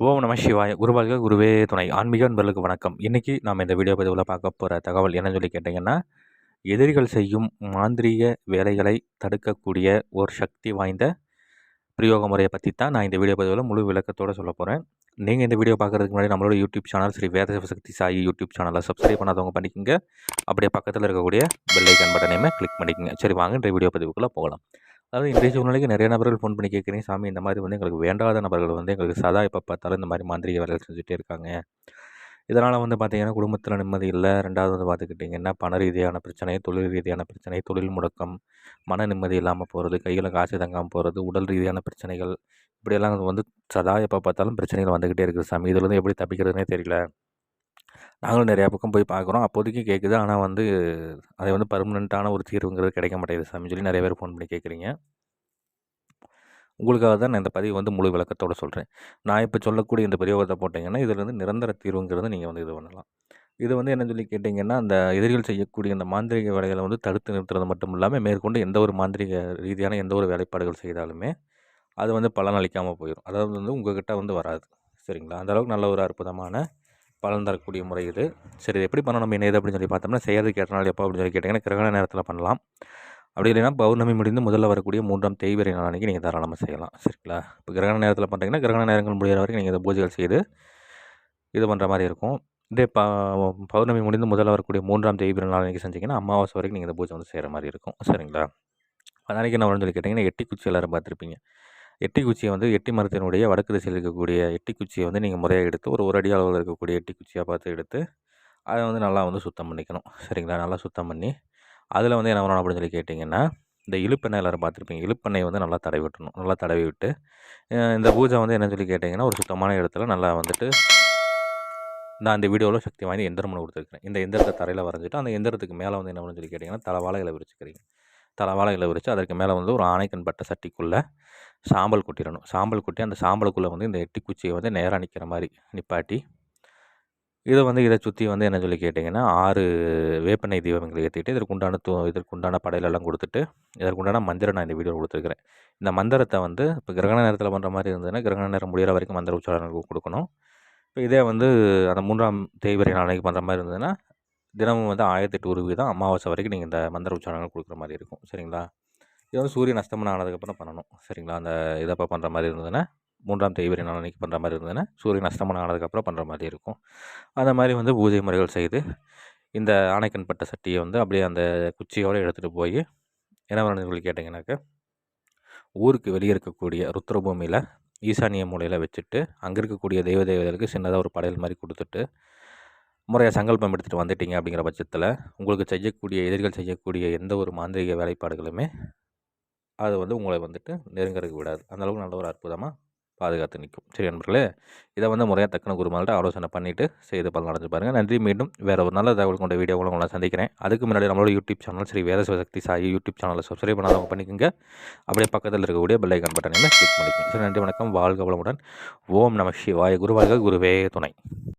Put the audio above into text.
ஓம் நம சிவாய் குருவாழ்க குருவே துணை. ஆன்மீக நண்பர்களுக்கு வணக்கம். இன்றைக்கி நாம் இந்த வீடியோ பதிவில் பார்க்க போகிற தகவல் என்னன்னு சொல்லி கேட்டிங்கன்னா எதிரிகள் செய்யும் மாந்திரீக வேலைகளை தடுக்கக்கூடிய ஒரு சக்தி வாய்ந்த பிரயோக முறையை பற்றி தான் நான் இந்த வீடியோ பதிவில் முழு விளக்கத்தோடு சொல்ல போகிறேன் நீங்கள் இந்த வீடியோ பார்க்குறதுக்கு முன்னாடி நம்மளோட YouTube channel Sri Veda Shakti Sai YouTube சேனலை சப்ஸ்கிரைப் பண்ணாதவங்க பண்ணிக்கோங்க. அப்படியே பக்கத்தில் இருக்கக்கூடிய பெல்லைக்கன் பட்டனையுமே கிளிக் பண்ணிக்கோங்க. சரி வாங்க இந்த வீடியோ பதிவுக்குள்ளே போகலாம். அதாவது இன்றைய சூழ்நிலைக்கு நிறைய நபர்கள் ஃபோன் பண்ணி கேட்குறீங்க. சாமி இந்த மாதிரி வந்து எங்களுக்கு வேண்டாத நபர்கள் வந்து எங்களுக்கு சதா எப்போ பார்த்தாலும் இந்த மாதிரி மாந்திரிக வேலைகள் செஞ்சுட்டே இருக்காங்க. இதனால் வந்து பார்த்திங்கன்னா குடும்பத்தில் நிம்மதி இல்லை. ரெண்டாவது வந்து பார்த்துக்கிட்டிங்கன்னா பண ரீதியான பிரச்சனை தொழில் ரீதியான பிரச்சனை தொழில் முடக்கம் மன நிம்மதி இல்லாமல் போகிறது கையில் காசு தங்காமல் போகிறது உடல் ரீதியான பிரச்சனைகள் இப்படியெல்லாம் வந்து சதா எப்போ பார்த்தாலும் பிரச்சனைகள் வந்துக்கிட்டே இருக்குது. சாமி இதில் வந்து எப்படி தப்பிக்கிறதுனே தெரியல. நாங்களும் நிறையா பக்கம் போய் பார்க்குறோம். அப்போதைக்கு கேட்குது. ஆனால் வந்து அதை வந்து பர்மனெண்ட்டான ஒரு தீர்வுங்கிறது கிடைக்க மாட்டேங்குது சாமி சொல்லி நிறைய பேர் ஃபோன் பண்ணி கேட்குறீங்க. உங்களுக்காக தான் நான் இந்த பதிவு வந்து முழு விளக்கத்தோடு சொல்கிறேன் நான் இப்போ சொல்லக்கூடிய இந்த பிரயோகத்தை போட்டிங்கன்னா இதில் வந்து நிரந்தர தீர்வுங்கிறது நீங்கள் வந்து இது பண்ணலாம். இது வந்து என்ன சொல்லி கேட்டிங்கன்னா அந்த எதிரிகள் செய்யக்கூடிய அந்த மாந்திரிக வேலைகளை வந்து தடுத்து நிறுத்துறது மட்டும் இல்லாமல் மேற்கொண்டு எந்த ஒரு மாந்திரிக ரீதியான எந்த ஒரு வேலைப்பாடுகள் செய்தாலுமே அது வந்து பலன் அளிக்காமல் போயிடும் அதாவது வந்து உங்கள்கிட்ட வந்து வராது. சரிங்களா? அந்தளவுக்கு நல்ல ஒரு அற்புதமான பலன் தரக்கூடிய முறை இது. சரி இது எப்படி பண்ணணும்? என்ன இது அப்படின்னு சொல்லி பார்த்தோம்னா செய்யறதுக்கு ஏற்ற நாள் எப்போ அப்படின்னு சொல்லி கேட்டிங்கன்னா கிரகண நேரத்தில் பண்ணலாம். அப்படி இல்லைன்னா பௌர்ணமி முடிந்து முதல்ல வரக்கூடிய மூன்றாம் தேய்வரை நாள் அன்றைக்கி நீங்கள் தாராளமாக செய்யலாம். சரிங்களா? இப்போ கிரகண நேரத்தில் பண்ணுறீங்கன்னா கிரகண நேரங்கள் முடிகிற வரைக்கும் நீங்கள் இதை பூஜைகள் செய்து இது பண்ணுற மாதிரி இருக்கும். இதே ப பௌர்ணமி முடிந்து முதல்ல வரக்கூடிய மூன்றாம் தேய்பிரை நாள் அன்றைக்கி செஞ்சிங்கன்னா அமாவாசை வரைக்கும் நீங்கள் இந்த பூஜை வந்து செய்கிற மாதிரி இருக்கும். சரிங்களா? அன்றைக்கி என்ன சொல்லி கேட்டிங்கன்னா எட்டி குச்சி எல்லோரும் பார்த்துருப்பீங்க. எட்டிக்குச்சியை வந்து எட்டி மரத்தினுடைய வடக்கு திசையில் இருக்கக்கூடிய எட்டி குச்சியை வந்து நீங்கள் முறையாக எடுத்து ஒரு ஒரு அடி அளவில் இருக்கக்கூடிய எட்டி குச்சியாக பார்த்து எடுத்து அதை வந்து நல்லா வந்து சுத்தம் பண்ணிக்கணும். சரிங்களா? நல்லா சுத்தம் பண்ணி அதில் வந்து என்ன பண்ணணும் அப்படின்னு சொல்லி கேட்டிங்கன்னா இந்த இழுப்பெண்ணெய் எல்லோரும் பார்த்துருப்பீங்க. இழுப்பெண்ணெய் வந்து நல்லா தடவி விட்டணும். நல்லா தடவி விட்டு இந்த பூஜை வந்து என்ன சொல்லி கேட்டிங்கன்னா ஒரு சுத்தமான இடத்துல நல்லா வந்துட்டு நான் அந்த வீடியோவில் சக்தி வாய்ந்த எந்திரம் கொடுத்துருக்கேன் இந்த எந்திரத்தை தரையில் வரைஞ்சிட்டு அந்த எந்திரத்துக்கு மேலே வந்து என்ன பண்ணு சொல்லி கேட்டிங்கன்னா தலை இலை விரிச்சுக்கிறீங்க. தலை இலை விரித்து அதற்கு மேலே வந்து ஒரு ஆணைக்கண் பட்ட சட்டிக்குள்ளே சாம்பல் கொட்டிடணும் சாம்பல் கொட்டி அந்த சாம்பலுக்குள்ளே வந்து இந்த எட்டி குச்சியை வந்து நேராக நிற்கிற மாதிரி நிப்பாட்டி இதை வந்து இதை சுற்றி வந்து என்ன சொல்லி கேட்டிங்கன்னா ஆறு வேப்பெண்ணெய் தீபங்களை ஏற்றிட்டு இதற்குண்டான தூ இதற்குண்டான படையிலெல்லாம் கொடுத்துட்டு இதற்குண்டான மந்திரம் நான் இந்த வீடியோ கொடுத்துருக்குறேன். இந்த மந்திரத்தை வந்து இப்போ கிரகண நேரத்தில் பண்ணுற மாதிரி இருந்ததுன்னா கிரகண நேரம் முடிகிற வரைக்கும் மந்திர உச்சாரணங்கள் கொடுக்கணும். இப்போ இதே வந்து அந்த மூன்றாம் தேய்வரை நாளைக்கு பண்ணுற மாதிரி இருந்ததுன்னா தினமும் வந்து ஆயிரத்தி எட்டு உருவி தான் அமாவாசை வரைக்கும் நீங்கள் இந்த மந்திர உச்சாரணங்கள் கொடுக்குற மாதிரி இருக்கும். சரிங்களா? இது வந்து சூரியன் அஸ்தமனம் ஆனதுக்கப்புறம் பண்ணணும். சரிங்களா? அந்த இதப்போ பண்ணுற மாதிரி இருந்ததுன்னா மூன்றாம் தேய்வரை நாள் அன்றைக்கி பண்ணுற மாதிரி இருந்ததுன்னா சூரியன் அஸ்தமனம் ஆனதுக்கப்புறம் பண்ணுற மாதிரி இருக்கும். அந்த மாதிரி வந்து பூஜை முறைகள் செய்து இந்த ஆணைக்கண் பட்ட சட்டியை வந்து அப்படியே அந்த குச்சியோடு எடுத்துகிட்டு போய் என்ன பண்ணணும்னு கேட்டிங்கனாக்கா ஊருக்கு வெளியே இருக்கக்கூடிய ருத்ரபூமியில் ஈசானிய மூலையில் வச்சுட்டு அங்கே இருக்கக்கூடிய தெய்வ தேவதைகளுக்கு சின்னதாக ஒரு படையல் மாதிரி கொடுத்துட்டு முறையாக சங்கல்பம் எடுத்துகிட்டு வந்துட்டீங்க அப்படிங்கிற பட்சத்தில் உங்களுக்கு செய்யக்கூடிய எதிர்கள் செய்யக்கூடிய எந்த ஒரு மாந்திரிக வேலைப்பாடுகளுமே அது வந்து உங்களை வந்துட்டு நெருங்கிறதுக்கு விடாது. அந்தளவுக்கு நல்ல ஒரு அற்புதமாக பாதுகாத்து நிற்கும் சரி நண்பர்களே இதை வந்து முறையாக தக்கன குருமால்கிட்ட ஆலோசனை பண்ணிவிட்டு செய்து பலன் அடைஞ்சு பாருங்கள் நன்றி. மீண்டும் வேறு ஒரு நல்ல தகவல் கொண்ட வீடியோ உங்களை சந்திக்கிறேன். அதுக்கு முன்னாடி நம்மளோட YouTube channel Sri Veda Shivashakti Sai YouTube சேனலை சப்ஸ்கிரைப் பண்ணாதவங்க பண்ணிக்கோங்க. அப்படியே பக்கத்தில் இருக்கக்கூடிய பெல்லைக்கான் பட்டனையுமே கிளிக் பண்ணிக்கோங்க. சரி நன்றி. வணக்கம். வாழ்க வளமுடன். ஓம் நம சிவாய. குருவாக குருவே. துணை.